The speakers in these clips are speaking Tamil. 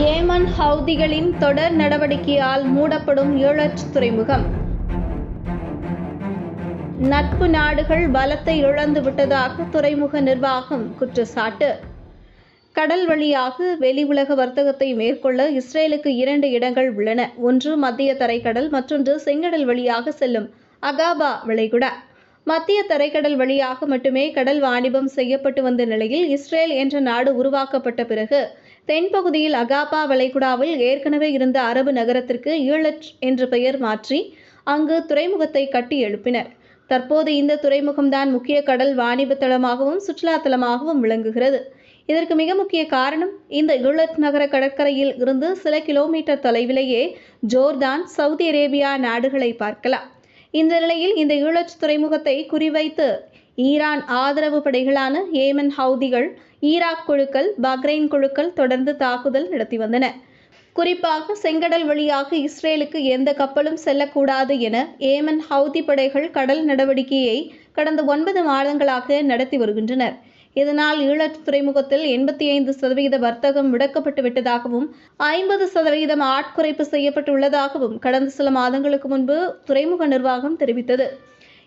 ஏமன் ஹவுதிகளின் தொடர் நடவடிக்கையால் மூடப்படும் ஈழச் துறைமுகம். நட்பு நாடுகள் பலத்தை இழந்து விட்டதாக துறைமுக நிர்வாகம் குற்றச்சாட்டு. கடல் வழியாக வெளி உலக வர்த்தகத்தை மேற்கொள்ள இஸ்ரேலுக்கு இரண்டு இடங்கள் உள்ளன. ஒன்று மத்திய தரைக்கடல் மற்றொன்று செங்கடல் வழியாக செல்லும் அகாபா வளைகுடா. மத்திய தரைக்கடல் வழியாக மட்டுமே கடல் வாணிபம் செய்யப்பட்டு வந்த நிலையில் இஸ்ரேல் என்ற நாடு உருவாக்கப்பட்ட பிறகு தென்பகுதியில் அகாபா வளைகுடாவில் ஏற்கனவே இருந்த அரபு நகரத்திற்கு ஈழட் என்ற பெயர் மாற்றி அங்கு துறைமுகத்தை கட்டி எழுப்பினர். தற்போது இந்த துறைமுகம்தான் முக்கிய கடல் வாணிப தளமாகவும் சுற்றுலா தலமாகவும் விளங்குகிறது. இதற்கு மிக முக்கிய காரணம் இந்த ஈழத் நகர கடற்கரையில் இருந்து சில கிலோமீட்டர் தொலைவிலேயே ஜோர்தான் சவுதி அரேபியா நாடுகளை பார்க்கலாம். இந்த நிலையில் இந்த ஈழச் துறைமுகத்தை குறிவைத்து ஈரான் ஆதரவு படைகளான ஏமன் ஹவுதிகள் ஈராக் குழுக்கள் பக்ரைன் குழுக்கள் தொடர்ந்து தாக்குதல் நடத்தி வந்தன. குறிப்பாக செங்கடல் வழியாக இஸ்ரேலுக்கு எந்த கப்பலும் செல்லக்கூடாது என ஏமன் ஹவுதி படைகள் கடல் நடவடிக்கையை கடந்த ஒன்பது மாதங்களாக நடத்தி வருகின்றனர். இதனால் ஈழத் துறைமுகத்தில் எண்பத்தி ஐந்து சதவீத வர்த்தகம் முடக்கப்பட்டு விட்டதாகவும் ஐம்பது சதவீதம் ஆட்குறைப்பு செய்யப்பட்டுள்ளதாகவும் கடந்த சில மாதங்களுக்கு முன்பு துறைமுக நிர்வாகம் தெரிவித்தது.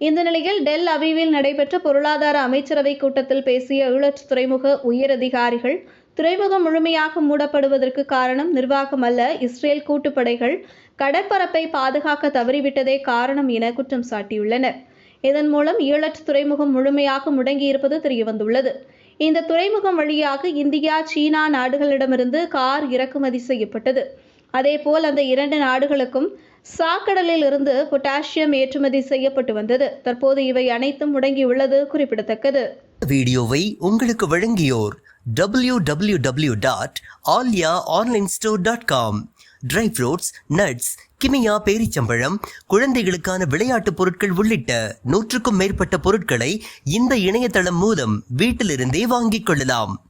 இந்த நிலையில் டெல் அவிவில் நடைபெற்ற பொருளாதார அமைச்சரவை கூட்டத்தில் பேசிய ஈழத் துறைமுக உயரதிகாரிகள் துறைமுகம் முழுமையாக மூடப்படுவதற்கு காரணம் நிர்வாகம் அல்ல இஸ்ரேல் கூட்டுப்படைகள் கடற்பரப்பை பாதுகாக்க தவறிவிட்டதே காரணம் என குற்றம் சாட்டியுள்ளனர். இதன் மூலம் ஈழத் துறைமுகம் முழுமையாக முடங்கியிருப்பது தெரியவந்துள்ளது. இந்த துறைமுகம் வழியாக இந்தியா சீனா நாடுகளிடமிருந்து கார் இறக்குமதி செய்யப்பட்டது. அதேபோல் அந்த இரண்டு நாடுகளுக்கும் சாக்கடலில் இருந்து பொட்டாசியம் ஏற்றுமதி செய்யப்பட்டு வந்தது. தற்போது இவை அனைத்தும் முடங்கியுள்ளது குறிப்பிடத்தக்கது. வீடியோவை உங்களுக்கு வழங்கியோர் W W W dot Aalya online store dot com dry fruits nuts கிமியா பேரிச்சம்பழம் குழந்தைகளுக்கான விளையாட்டுப் பொருட்கள் உள்ளிட்ட நூற்றுக்கும் மேற்பட்ட பொருட்களை இந்த இணையதளம் மூலம் வீட்டிலிருந்தே வாங்கிக் கொள்ளலாம்.